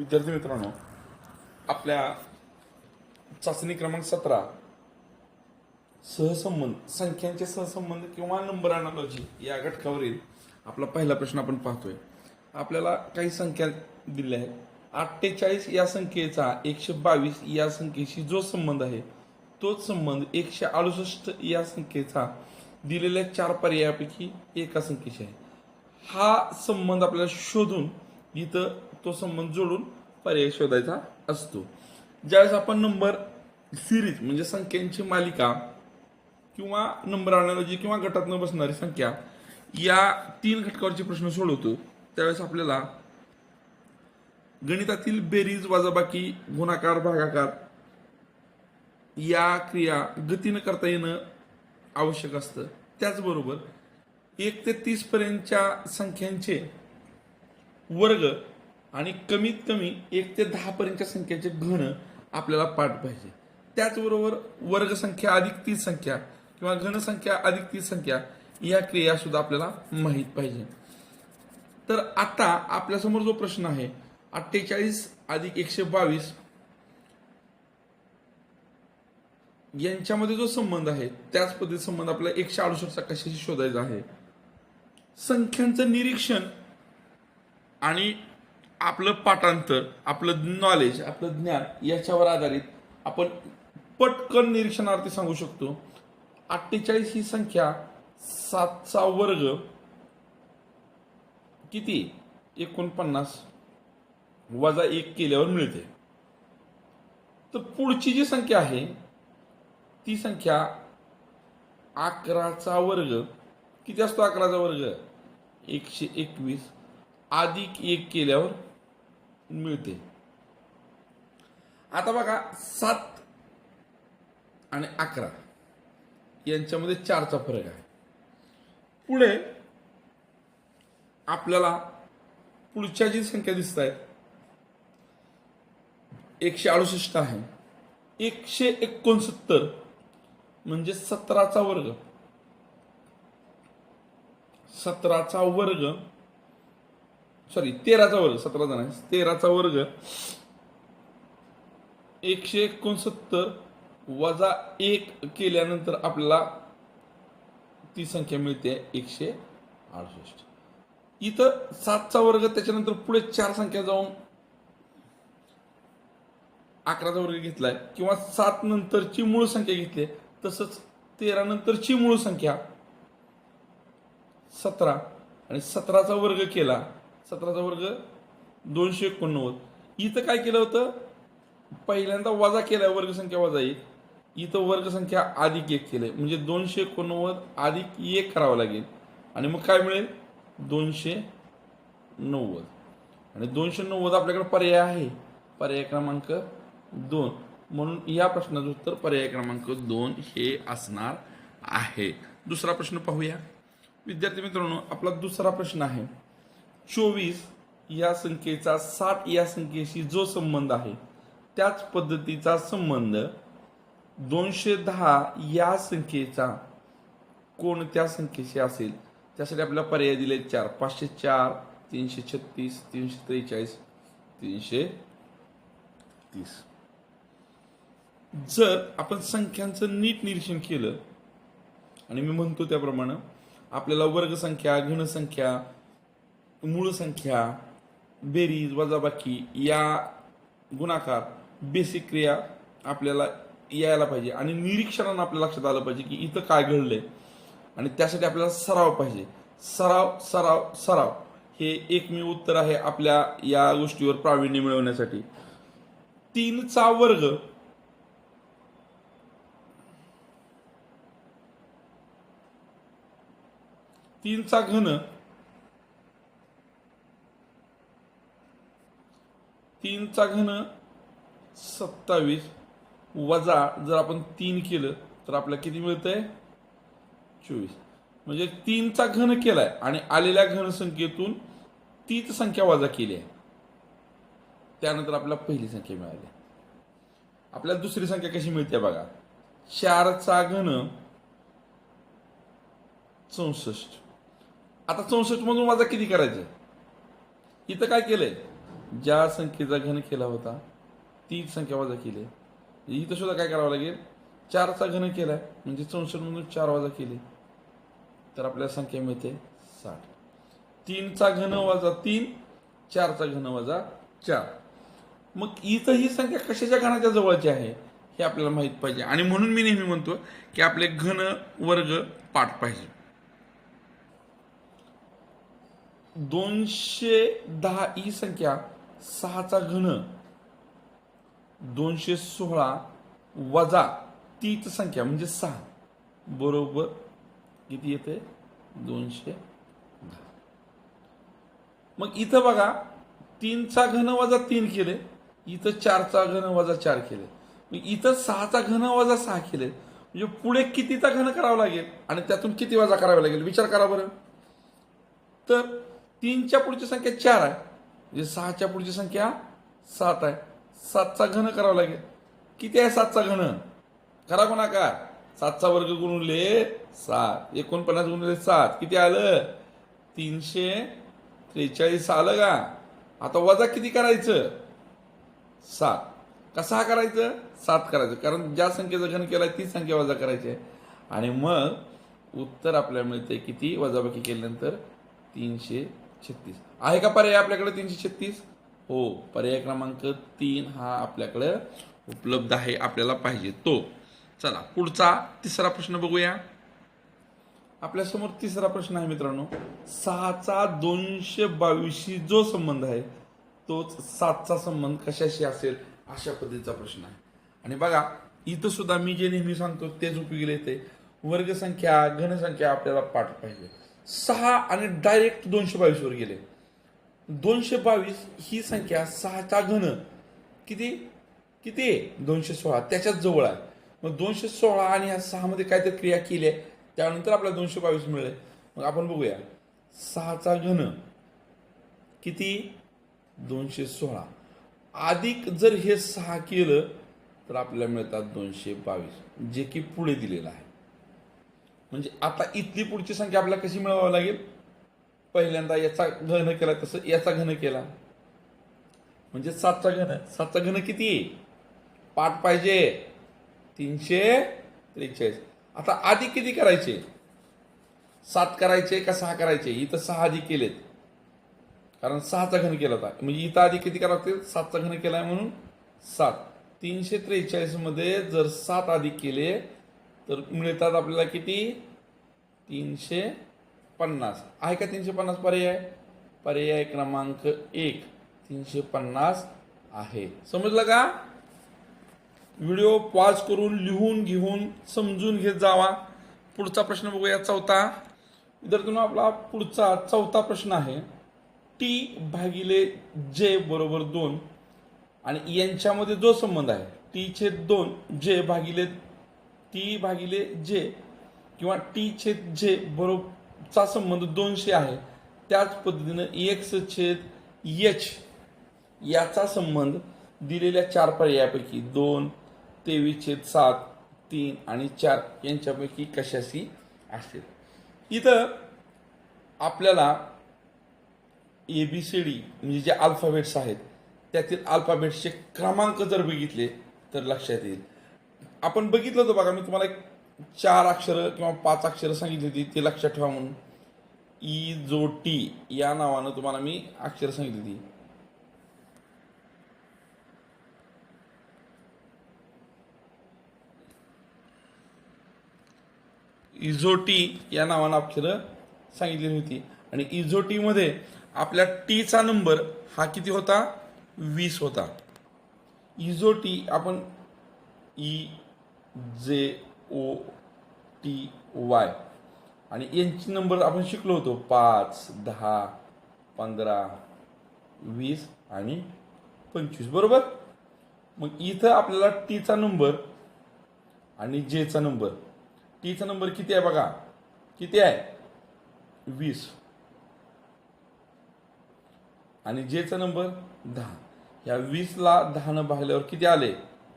विद्यार्थी मित्रांनो आपल्या चाचणी क्रमांक सतरा सहसंबंध संख्यांचे सहसंबंध किंवा नंबर अनालॉजी या घटकावरील आपला पहिला प्रश्न आपण पाहतोय. आपल्याला काही संख्या दिल्या आहेत. अठ्ठेचाळीस या संख्येचा एकशे बावीस या संख्येशी जो संबंध आहे तोच संबंध एकशे अडुसष्ट या संख्येचा दिलेल्या चार पर्यायापैकी एका संख्येशी आहे. हा संबंध आपल्याला शोधून इथं तो संबंध जोडून पर्याय शोधायचा असतो. ज्यावेळेस आपण नंबर सिरीज म्हणजे संख्यांची मालिका किंवा नंबर अनालॉजी किंवा गटातनं बसणारी संख्या या तीन घटकावरचे प्रश्न सोडवतो त्यावेळेस आपल्याला गणितातील बेरीज वजाबाकी गुणाकार भागाकार या क्रिया गतीनं करता येणं आवश्यक असतं. त्याचबरोबर एक ते तीस पर्यंतच्या संख्यांचे वर्ग आणि कमीत कमी एक ते दहा संख्येचे घन आपल्याला पाठ पाहिजे. त्याचबरोबर वर्गसंख्या अधिक तीस संख्या किंवा घनसंख्या अधिक तीस संख्या या क्रिया सुद्धा आपल्याला माहीत पाहिजे. तर आता आपल्यासमोर जो प्रश्न आहे अठ्ठेचाळीस अधिक एकशे बावीस यांच्यामध्ये जो संबंध आहे त्याच पद्धती संबंध आपल्याला एकशे अडुसष्टचा कशाशी शोधायचा आहे. संख्यांचं निरीक्षण आणि आपलं पाठांतर आपलं नॉलेज आपलं ज्ञान याच्यावर आधारित आपण पटकन निरीक्षणार्थी सांगू शकतो. अठ्ठेचाळीस ही संख्या सातचा वर्ग किती? एकोणपन्नास. वजा एक केल्यावर मिळते. तर पुढची जी संख्या आहे ती संख्या अकराचा वर्ग. किती असतो अकराचा वर्ग? एकशे एकवीस. अधिक एक केल्यावर मिळते. आता बघा सात आणि अकरा यांच्यामध्ये चारचा फरक आहे. पुढे आपल्याला पुढच्या जी संख्या दिसत आहेत एकशे अडुसष्ट आहे. एकशे एकोणसत्तर म्हणजे सतराचा वर्ग. सतराचा वर्ग सॉरी तेराचा वर्ग सतराचा नाही तेराचा वर्ग एकशे एकोणसत्तर वजा एक केल्यानंतर आपल्याला ती संख्या मिळते एकशे अडुसष्ट इथं सातचा वर्ग त्याच्यानंतर पुढे चार संख्या जाऊन अकराचा वर्ग घेतलाय किंवा सात नंतरची मूळ संख्या घेतली आहे. तसंच तेरा नंतरची मूळ संख्या सतरा आणि सतराचा वर्ग केला सतराचा वर्ग दोनशे एकोणनव्वद. इथं काय केलं होतं? पहिल्यांदा वजा केलाय वर्गसंख्या वजा एक. इथं वर्गसंख्या अधिक एक केलंय. म्हणजे दोनशे एकोणनव्वद अधिक एक करावं लागेल. आणि मग काय मिळेल? दोनशे नव्वद. आणि दोनशे नव्वद आपल्याकडे पर्याय आहे. पर्याय क्रमांक दोन. म्हणून या प्रश्नाचं उत्तर पर्याय क्रमांक दोन हे असणार आहे. दुसरा प्रश्न पाहूया. विद्यार्थी मित्रांनो आपला दुसरा प्रश्न आहे. चोवीस या संख्येचा साठ या संख्येशी जो संबंध आहे त्याच पद्धतीचा संबंध दोनशे दहा या संख्येचा कोणत्या संख्येशी असेल त्यासाठी आपल्याला पर्याय दिले चार. पाचशे चार तीनशे छत्तीस तीनशे त्रेचाळीस तीनशे तीस. जर आपण संख्यांचं नीट निरीक्षण केलं आणि मी म्हणतो त्याप्रमाणे आपल्याला वर्गसंख्या घनसंख्या मूळ संख्या बेरीज वजाबाकी या गुणाकार बेसिक क्रिया आपल्याला यायला पाहिजे. आणि निरीक्षणानं आपल्या लक्षात आलं पाहिजे की इथं काय घडलंय. आणि त्यासाठी आपल्याला सराव पाहिजे. सराव सराव सराव हे एकमेव उत्तर आहे आपल्या या गोष्टीवर प्रावीण्य मिळवण्यासाठी. तीनचा वर्ग. तीनचा घन. तीनचा घन सत्तावीस वजा जर आपण तीन केलं तर आपल्याला किती मिळतंय? चोवीस. म्हणजे तीनचा घन केलाय आणि आलेल्या घनसंख्येतून तीच संख्या वजा केली आहे. त्यानंतर आपल्याला पहिली संख्या मिळाली. आपल्याला दुसरी संख्या कशी मिळते बघा? चारचा घन चौसष्ट. आता चौसष्ट मधून वजा किती करायचं? इथं काय केलंय? ज्या संख्येचा घन केला होता तीच संख्या वजा केली. इथं सुद्धा काय करावं लागेल? चारचा घन केलाय म्हणजे चौसष्टमधून चार वजा केले. तर आपल्याला संख्या मिळते साठ. तीनचा घन वजा तीन चारचा घन वजा चार. मग इथं ही संख्या कशाच्या घनाच्या जवळची आहे? हे आपल्याला माहीत पाहिजे. आणि म्हणून मी नेहमी म्हणतो की आपले घन वर्ग पाठ पाहिजे. दोनशे दहा ही संख्या सहाचा घन दोनशे सोळा वजा तीच संख्या म्हणजे सहा. बरोबर किती येते? दोनशे दहा. मग इथं बघा तीनचा घन वजा तीन केले इथं चारचा घन वजा चार केले. मग इथं सहाचा घन वजा सहा केले म्हणजे पुढे कितीचा घन करावा लागेल? आणि त्यातून किती वजा करावा लागेल? विचार करा बरं. तर तीनच्या पुढची संख्या चार आहे. म्हणजे सहाच्या पुढची संख्या सात आहे. सातचा घन करावा लागेल. किती आहे सातचा घन? करा कोणा का सातचा वर्ग गुणले सात. एकोणपन्नास गुणले सात. किती आलं? तीनशे त्रेचाळीस आलं का? आता वजा किती करायचं? सात. कसा करायचं? सात करायचं. कारण ज्या संख्येचं घन केलाय तीच संख्या वजा करायची आहे. आणि मग उत्तर आपल्याला मिळते किती? वजाबाकी केल्यानंतर तीनशे छत्तीस. आहे का पर्याय आपल्याकडे तीनशे छत्तीस? हो पर्याय क्रमांक तीन हा आपल्याकडे उपलब्ध आहे आपल्याला पाहिजे तो. चला पुढचा तिसरा प्रश्न बघूया. आपल्यासमोर तिसरा प्रश्न आहे मित्रांनो. सहाचा दोनशे बावीसशी जो संबंध आहे तोच सातचा संबंध कशाशी असेल अशा पद्धतीचा प्रश्न आहे. आणि बघा इथं सुद्धा मी जे नेहमी सांगतो तेच उपयोगी येते. वर्गसंख्या घनसंख्या आपल्याला पाठ पाहिजे. सहा आणि डायरेक्ट दोनशे बावीसवर गेले. दोनशे बावीस ही संख्या सहाचा घन. किती? किती? आहे दोनशे सोळा त्याच्याच जवळ आहे. मग दोनशे सोळा आणि ह्या सहामध्ये काहीतरी क्रिया केली आहे. त्यानंतर आपल्याला दोनशे बावीस मिळेल. मग आपण बघूया. सहाचा घन. किती? दोनशे सोळा अधिक जर हे सहा केलं तर आपल्याला मिळतात दोनशे बावीस जे की पुढे दिलेलं आहे. म्हणजे आता इथली पुढची संख्या आपल्याला कशी मिळवावी लागेल? पहिल्यांदा याचा घन केला तसं याचा घन केला. म्हणजे सातचा घन. सातचा घन किती? पाठ पाहिजे. तीनशे त्रेचाळीस. आता आधी किती करायचे? सात करायचे का सहा करायचे? इथं सहा आधी केलेत. कारण सहाचा घन केला होता. म्हणजे इथं आधी किती करावं लागतील? सातचा घन केला आहे म्हणून सात. तीनशे त्रेचाळीसमध्ये जर सात आधी केले तर मिळतात आपल्याला किती? तीनशे पन्नास. आहे का तीनशे पन्नास पर्याय? पर्याय क्रमांक एक तीनशे पन्नास आहे. समजलं का? व्हिडिओ पॉज करून लिहून घेऊन समजून घेत जावा. पुढचा प्रश्न बघूया चौथा. विद्यार्थ्यांनो आपला पुढचा चौथा प्रश्न आहे. टी भागिले जे बरोबर दोन. आणि यांच्यामध्ये जो संबंध आहे टी छेद दोन जे भागिले टी भागिले जे किंवा टी छेद जे बरोबरचा संबंध दोनशे आहे. त्याच पद्धतीनं एक्स छेद एच याचा संबंध दिलेल्या चार पर्यायापैकी दोन तेवीस छेद सात तीन आणि चार यांच्यापैकी कशाशी असेल? इथं आपल्याला ए बी सी डी म्हणजे जे अल्फाबेट्स आहेत त्यातील अल्फाबेट्सचे क्रमांक जर बघितले तर लक्षात येईल. आपण बघितलं होतं बघा मी तुम्हाला एक चार अक्षरं किंवा पाच अक्षरं सांगितली होती ते लक्षात ठेवा म्हणून. ई जो टी या नावानं तुम्हाला मी अक्षरं सांगितली होती. इझोटी या नावानं अक्षरं सांगितलेली होती. आणि इझोटीमध्ये आपल्या टीचा नंबर हा किती होता? वीस होता. इझोटी आपण ई जे ओ टी वाय आणि यांची नंबर आपण शिकलो होतो. पाच दहा पंधरा वीस आणि पंचवीस. बरोबर? मग इथं आपल्याला टीचा नंबर आणि जेचा नंबर टीचा नंबर किती आहे बघा? किती आहे? वीस. आणि जेचा नंबर दहा. ह्या वीसला दहानं भागल्यावर किती आले?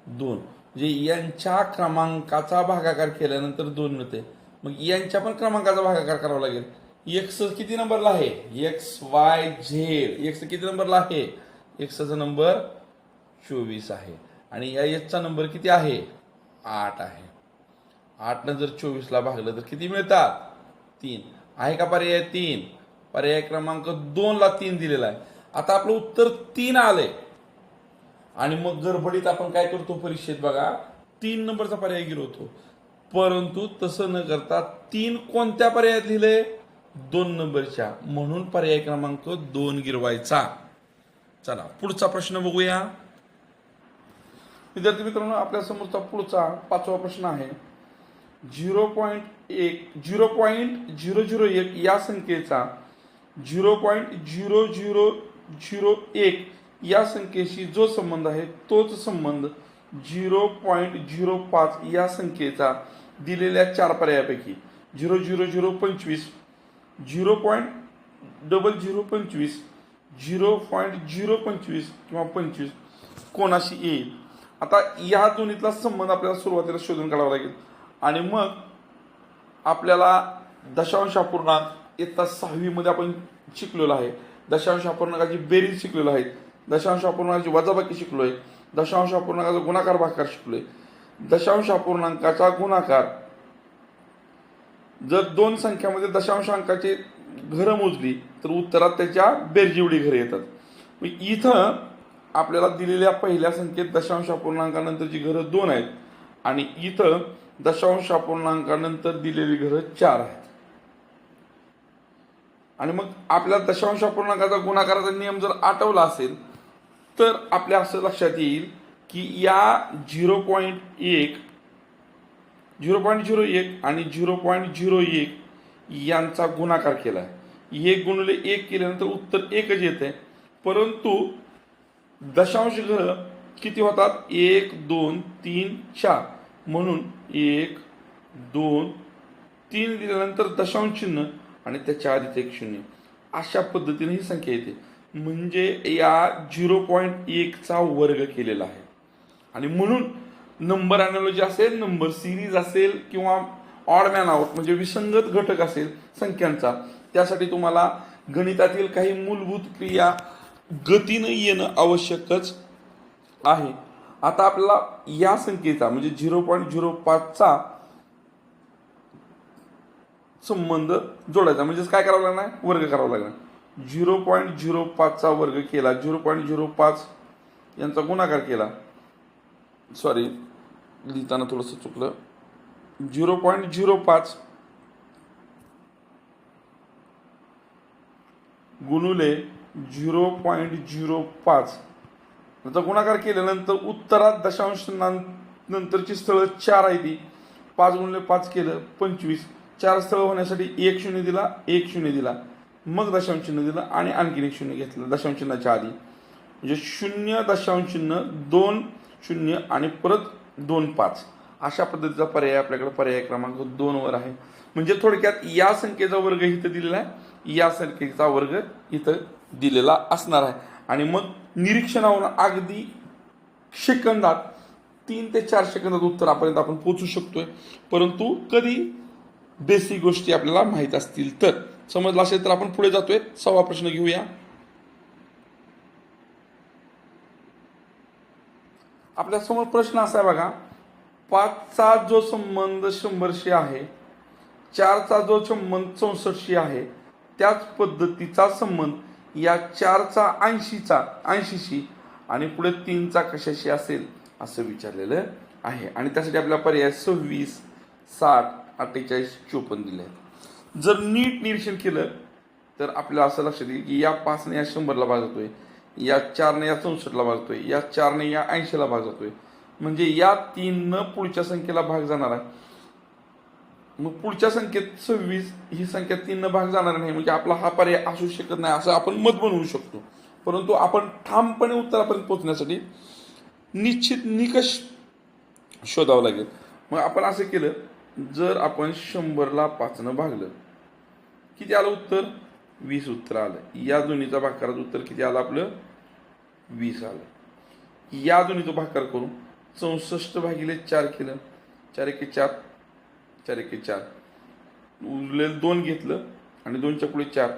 दोन. म्हणजे यांच्या क्रमांकाचा भागाकार केल्यानंतर दोन मिळते. मग यांच्या पण क्रमांकाचा भागाकार करावा लागेल. एक्स किती नंबरला आहे? एक्स वाय झेड एक्स किती नंबरला आहे? एक्सचा नंबर चोवीस आहे. आणि या एक्सचा नंबर किती आहे? आठ आहे. आठनं जर चोवीसला भागलं तर किती मिळतात? तीन. आहे का पर्याय तीन? पर्याय क्रमांक दोनला तीन दिलेला आहे. आता आपलं उत्तर तीन आलंय. आणि मग गडबडीत आपण काय करतो परीक्षेत बघा तीन नंबरचा पर्याय गिरवतो परंतु तसं न करता तीन कोणत्या पर्यायात लिहिले? दोन नंबरच्या. म्हणून पर्याय क्रमांक दोन गिरवायचा. चला पुढचा प्रश्न बघूया. विद्यार्थी मित्रांनो आपल्या समोरचा पुढचा पाचवा प्रश्न आहे. झिरो पॉईंट एक झिरो पॉईंट झिरो झिरो एक या संख्येचा zero point zero zero zero एक या संख्येशी जो संबंध आहे तोच संबंध झिरो पॉईंट झिरो पाच या संख्येचा दिलेल्या चार पर्यायापैकी. झिरो झिरो झिरो पंचवीस झिरो पॉईंट डबल झिरो पंचवीस झिरो पॉईंट झिरो पंचवीस किंवा पंचवीस कोणाशी येईल? आता या दोन्हीतला संबंध आपल्याला सुरुवातीला शोधून काढावा लागेल. आणि मग आपल्याला दशांश अपूर्णांक इयत्ता सहावीमध्ये आपण शिकलेलो आहे. दशांश अपूर्णांकाची बेरीज शिकलेलो आहे. दशांश अपूर्णांकाची वजाबाकी शिकलोय. दशांश अपूर्णांकाचा गुणाकार भाकार शिकलोय. दशांश अपूर्णांकाचा गुणाकार. जर दोन संख्यामध्ये दशांश अंकाची घरं मोजली तर उत्तरात त्याच्या बेरजिवडी घर येतात. इथं आपल्याला दिलेल्या पहिल्या संख्येत दशांश अपूर्णांकानंतरची घरं दोन आहेत आणि इथं दशांश अपूर्णांकानंतर दिलेली घरं चार आहेत. आणि मग आपल्या दशांश अपूर्णांकाचा गुणाकाराचा नियम जर आठवला असेल तर आपल्या असं लक्षात येईल की या झिरो पॉईंट एक झिरो पॉईंट झिरो एक आणि झिरो पॉईंट झिरो एक यांचा गुणाकार केला आहे एक गुणले एक केल्यानंतर उत्तर एकच येते परंतु दशांश घरं किती होतात? एक दोन तीन चार. म्हणून एक दोन तीन दिल्यानंतर दशांश चिन्ह आणि त्याच्या आधीच एक शून्य. अशा पद्धतीने ही संख्या येते. म्हणजे या झिरो पॉईंट एकचा वर्ग केलेला आहे. आणि म्हणून नंबर अॅनॉलॉजी असेल नंबर सिरीज असेल किंवा ऑड मॅन आउट म्हणजे विसंगत घटक असेल संख्यांचा त्यासाठी तुम्हाला गणितातील काही मूलभूत क्रिया गतीनं येणं आवश्यकच आहे. आता आपला या संख्येचा म्हणजे झिरो पॉईंट झिरो पाचचा संबंध जोडायचा म्हणजेच काय करावं लागणार? वर्ग करावा लागणार. झिरो पॉईंट झिरो पाचचा वर्ग केला. झिरो पॉईंट झिरो पाच यांचा गुणाकार केला. सॉरी लिहिताना थोडंसं चुकलं. झिरो पॉईंट झिरो पाच गुणुले झिरो पॉईंट झिरो पाच. याचा गुणाकार केल्यानंतर उत्तरात दशांश नंतरची स्थळं चार आहे ती पाच गुणले पाच केलं पंचवीस. चार स्थळं होण्यासाठी एक शून्य दिला एक शून्य दिला. मग दशांश चिन्ह दिलं आणि आणखीन एक शून्य घेतलं. दशांश चिन्हाच्या आधी. म्हणजे शून्य दशांश चिन्ह दोन शून्य आणि परत दोन पाच. अशा पद्धतीचा पर्याय आपल्याकडे पर्याय क्रमांक दोनवर आहे. म्हणजे थोडक्यात या संख्येचा वर्ग इथं दिलेला आहे. या संख्येचा वर्ग इथं दिलेला असणार आहे. आणि मग निरीक्षणावरून अगदी सेकंदात तीन ते चार सेकंदात उत्तरापर्यंत आपण पोचू शकतोय. परंतु कधी बेसिक गोष्टी आपल्याला माहीत असतील तर. समजलं असेल तर आपण पुढे जातोय. सव्वा प्रश्न घेऊया. आपल्यासमोर प्रश्न असा आहे बघा. पाचचा जो संबंध शंभरशी आहे चारचा जो संबंध चौसष्टशी आहे त्याच पद्धतीचा संबंध या चारचा ऐंशीचा ऐंशीशी आणि पुढे तीनचा कशाशी असेल असं विचारलेलं आहे. आणि त्यासाठी आपला पर्याय सव्वीस साठ अठ्ठेचाळीस चोपन्न दिले आहेत. जर नीट निरीक्षण केलं तर आपल्याला असं लक्षात येईल की या पाचने या शंभरला भाग जातोय या चारने या चौसष्टला भाग जातोय या चारने या ऐंशीला भाग जातोय. म्हणजे या तीननं पुढच्या संख्येला भाग जाणार आहे मग पुढच्या संख्येत सव्वीस ही संख्या तीननं भाग जाणार नाही म्हणजे आपला हा पर्याय असू शकत नाही असं आपण मत बनवू शकतो. परंतु आपण ठामपणे उत्तरापर्यंत पोहोचण्यासाठी निश्चित निकष शोधावं लागेल. मग आपण असं केलं जर आपण शंभरला पाचनं भागलं किती आलं उत्तर? वीस उत्तर आलं. या दोन्हीचा भागाकाराचं उत्तर किती आलं आपलं? वीस आलं. या दोन्हीचा भाकार करून चौसष्ट भागिले चार केलं. चार एके चार. चार एके चार. उरलेलं दोन घेतलं आणि दोनच्या पुढे चार.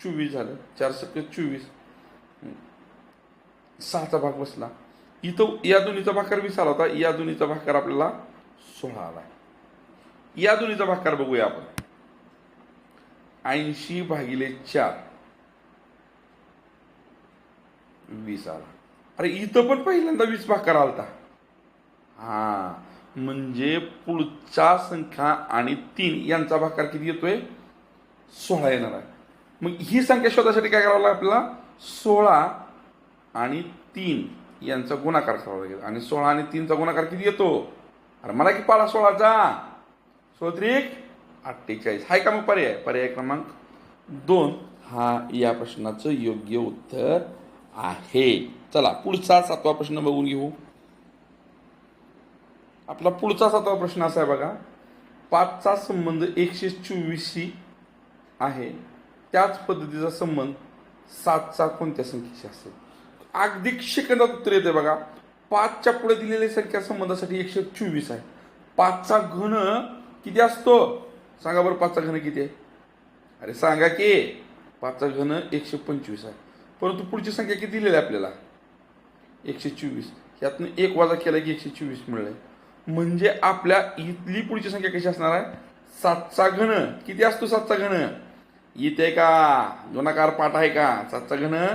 चोवीस झालं. चार सत्तर चोवीस. सहाचा भाग बसला. इथं या दोन्हीचा भाकार वीस आला होता. या दोन्हीचा भाकार आपल्याला सोळा आला. या दोन्हीचा भाकार बघूया आपण. ऐंशी भागिले चार. वीस आला. अरे इथं पण पहिल्यांदा वीस भाकार आलता. हा म्हणजे पुढच्या संख्या आणि तीन यांचा भाकार किती येतोय? सोळा येणार आहे. मग ही संख्या शोधासाठी काय करावं लागेल आपल्याला? सोळा आणि तीन यांचा गुणाकार करावा लागेल. आणि सोळा आणि तीनचा गुणाकार किती येतो? अरे मला की पाळा सोळाचा. सोळा त्रिक. अठ्ठेचाळीस. हा का मग पर्याय? पर्याय क्रमांक दोन हा या प्रश्नाचं योग्य उत्तर आहे. चला पुढचा सातवा प्रश्न बघून घेऊ. आपला पुढचा सातवा प्रश्न असा आहे बघा. पाचचा संबंध एकशे चोवीसशी आहे. त्याच पद्धतीचा संबंध सातचा कोणत्या संख्येशी असेल? अगदी सेकंदात उत्तर येते बघा. पाचच्या पुढे दिलेली संख्या संबंधासाठी एकशे चोवीस आहे. पाचचा घन किती असतो? सांगा बरं पाचचा घन किती आहे? अरे सांगा की पाचचा घन एकशे पंचवीस आहे. परंतु पुढची संख्या किती दिलेली आहे आपल्याला? एकशे चोवीस. यातनं एक वाजा केला की एकशे चोवीस मिळलं म्हणजे आपल्या इथली पुढची संख्या कशी असणार आहे? सातचा घन. किती असतो सातचा घन? येते का? गुणाकार पाठ आहे का? सातचा घन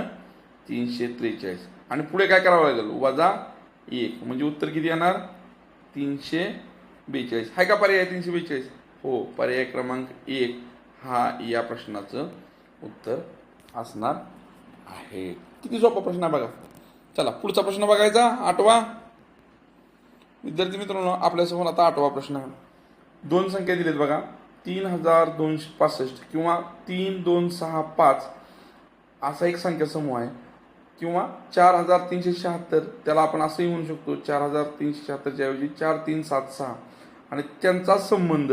तीनशे त्रेचाळीस. आणि पुढे काय करावं लागेल? वजा एक. म्हणजे उत्तर किती येणार? तीनशे बेचाळीस. आहे का पर्याय तीनशे बेचाळीस? हो पर्याय क्रमांक एक हा या प्रश्नाचं उत्तर असणार आहे. किती सोपा प्रश्न आहे बघा. चला पुढचा प्रश्न बघायचा आठवा. विद्यार्थी मित्रांनो आपल्यासमोर आता आठवा प्रश्न आहे. दोन संख्या दिलेत बघा. तीन हजार दोनशे पासष्ट किंवा तीन दोन सहा पाच असा एक संख्या समूह आहे. किंवा चार हजार तीनशे शहात्तर त्याला आपण असंही म्हणू शकतो चार हजार तीनशे शहात्तरच्या ऐवजी चार तीन सात सहा. आणि त्यांचा संबंध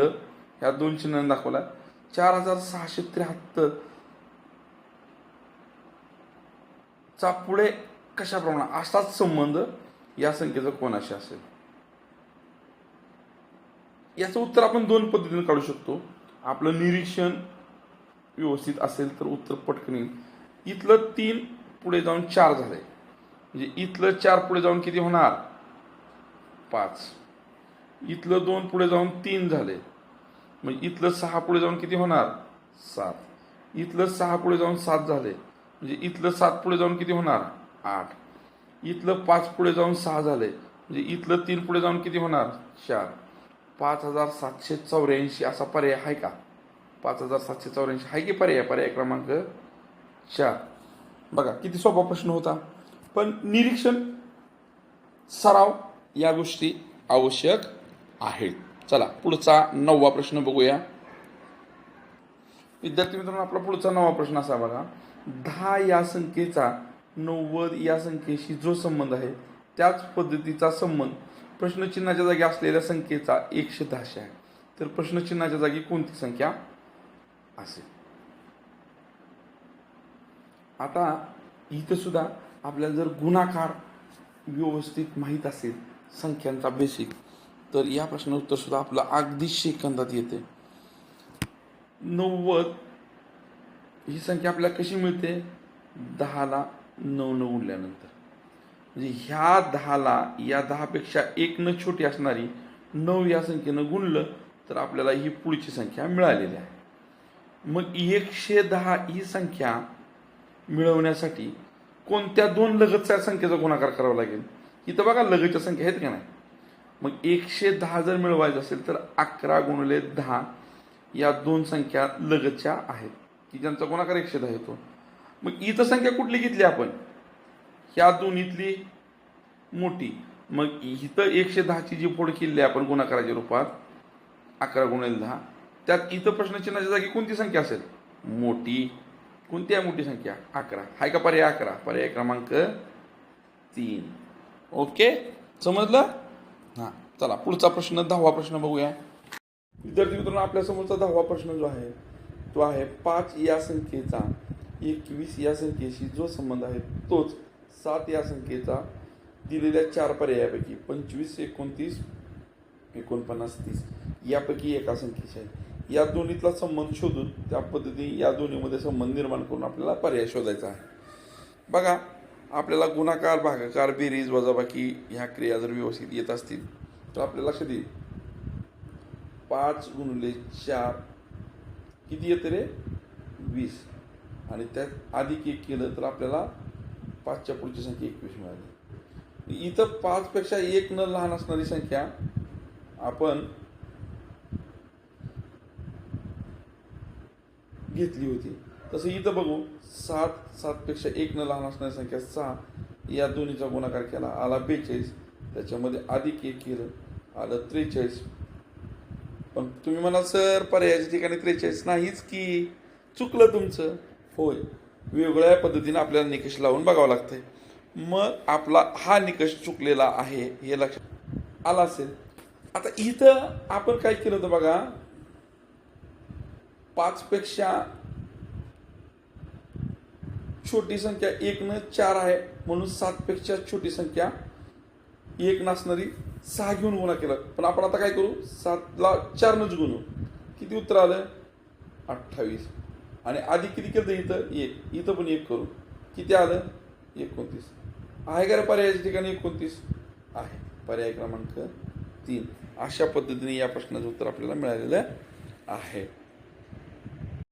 ह्या दोन चिन्हांनी दाखवला चार हजार सहाशे त्र्याहत्तर. चा पुढे कशाप्रमाणे असाच संबंध या संख्येचा कोणाशी असेल? याचं उत्तर आपण दोन पद्धतीने काढू शकतो. आपलं निरीक्षण व्यवस्थित असेल तर उत्तर पटकन येईल. इथलं तीन पुढे जाऊन चार झालंय म्हणजे इथलं चार पुढे जाऊन किती होणार? पाच. इथलं दोन पुढे जाऊन तीन झाले. मग इथलं सहा पुढे जाऊन किती होणार? सात. इथलं सहा पुढे जाऊन सात झाले. म्हणजे इथलं सात पुढे जाऊन किती होणार? आठ. इथलं पाच पुढे जाऊन सहा झाले. म्हणजे इथलं तीन पुढे जाऊन किती होणार? चार. पाच हजार सातशे चौऱ्याऐंशी असा पर्याय आहे का? पाच हजार सातशे चौऱ्याऐंशी आहे की पर्याय? पर्याय क्रमांक चार. बघा किती सोपा प्रश्न होता. पण निरीक्षण सराव या गोष्टी आवश्यक आहेत. चला पुढचा नववा प्रश्न बघूया. विद्यार्थी मित्रांनो आपला पुढचा नवा प्रश्न असा बघा. दहा या संख्येचा नव्वद या संख्येशी जो संबंध आहे त्याच पद्धतीचा संबंध प्रश्नचिन्हाच्या जागी असलेल्या संख्येचा एकशे दहाशे आहे. तर प्रश्नचिन्हाच्या जागी कोणती संख्या असेल? आता इथं सुद्धा आपल्याला जर गुणाकार व्यवस्थित माहीत असेल संख्यांचा बेसिक तर या प्रश्नाचं उत्तर सुद्धा आपलं अगदी सेकंदात येते. नव्वद ही संख्या आपल्याला कशी मिळते? दहाला नऊ नऊ उरल्यानंतर. म्हणजे ह्या दहाला या दहापेक्षा एक न छोटी असणारी नऊ या संख्येनं गुणलं तर आपल्याला ही पुढची संख्या मिळालेली आहे. मग एकशे दहा ही संख्या मिळवण्यासाठी कोणत्या दोन लगतच्या संख्येचा गुणाकार करावा लागेल? इथं बघा लगतच्या संख्या आहेत का नाही? मग एकशे दहा जर मिळवायचं असेल तर अकरा गुणले दहा या दोन संख्या लगतच्या आहेत. की ज्यांचा गुणाकार एकशे दहा येतो. मग इथं संख्या कुठली घेतली आपण? ह्या दोन्हीतली मोठी. मग इथं एकशे दहाची जी फोड केली आहे आपण गुणाकाराच्या रूपात अकरा गुणिले दहा त्यात इथं प्रश्नचिन्हाच्या जागी कोणती संख्या असेल? मोठी. कोणती आहे मोठी संख्या? अकरा. हाय का पर्याय अकरा? पर्याय क्रमांक तीन. ओके? समजलं? हां चला पुढचा प्रश्न दहावा प्रश्न बघूया. विद्यार्थी मित्रांनो आपल्यासमोरचा दहावा प्रश्न जो आहे तो आहे पाच या संख्येचा एकवीस या संख्येशी जो संबंध आहे तोच सात या संख्येचा दिलेल्या चार पर्यायापैकी पंचवीस एकोणतीस एकोणपन्नास तीस यापैकी एका संख्येचा आहे. या दोन्हीतला संबंध शोधून त्या पद्धतीने या दोन्हीमध्ये संबंध निर्माण करून आपल्याला पर्याय शोधायचा आहे. बघा आपल्याला गुणाकार भागाकार बेरीज वजाबाकी ह्या क्रिया जर व्यवस्थित येत असतील तर आपल्याला लक्षात येईल पाच गुणले चार. किती येते रे? वीस. आणि त्यात अधिक एक केलं तर आपल्याला पाचच्या पुढची संख्या एकवीस मिळाली. इथं पाचपेक्षा एक न लहान असणारी संख्या आपण घेतली होती. तसं इथं बघू सात सातपेक्षा एक न लहान असणारी संख्या सहा या दोन्हीचा गुणाकार केला आला बेचाळीस. त्याच्यामध्ये अधिक एक केलं आलं त्रेचाळीस. पण तुम्ही म्हणा सर पर्यायाच्या ठिकाणी त्रेचाळीस नाहीच की. चुकलं तुमचं. होय. वेगळ्या पद्धतीने आपल्याला निकष लावून बघावं लागतंय. मग आपला हा निकष चुकलेला आहे हे लक्षात आला असेल. आता इथं आपण काय केलं होतं बघा? पाचपेक्षा छोटी संख्या एक न चार आहे म्हणून सातपेक्षा छोटी संख्या एक नसणारी सहा घेऊन गुणा केला. पण आपण आता काय करू? सातला चारनंच गुणू. किती उत्तर आलं? अठ्ठावीस. आणि आधी किती केलं इथं? एक. इथं पण एक करू. किती आलं? एकोणतीस. आहे का रे पर्यायाच्या ठिकाणी एकोणतीस? आहे. पर्याय क्रमांक तीन. अशा पद्धतीने या प्रश्नाचं उत्तर आपल्याला मिळालेलं आहे.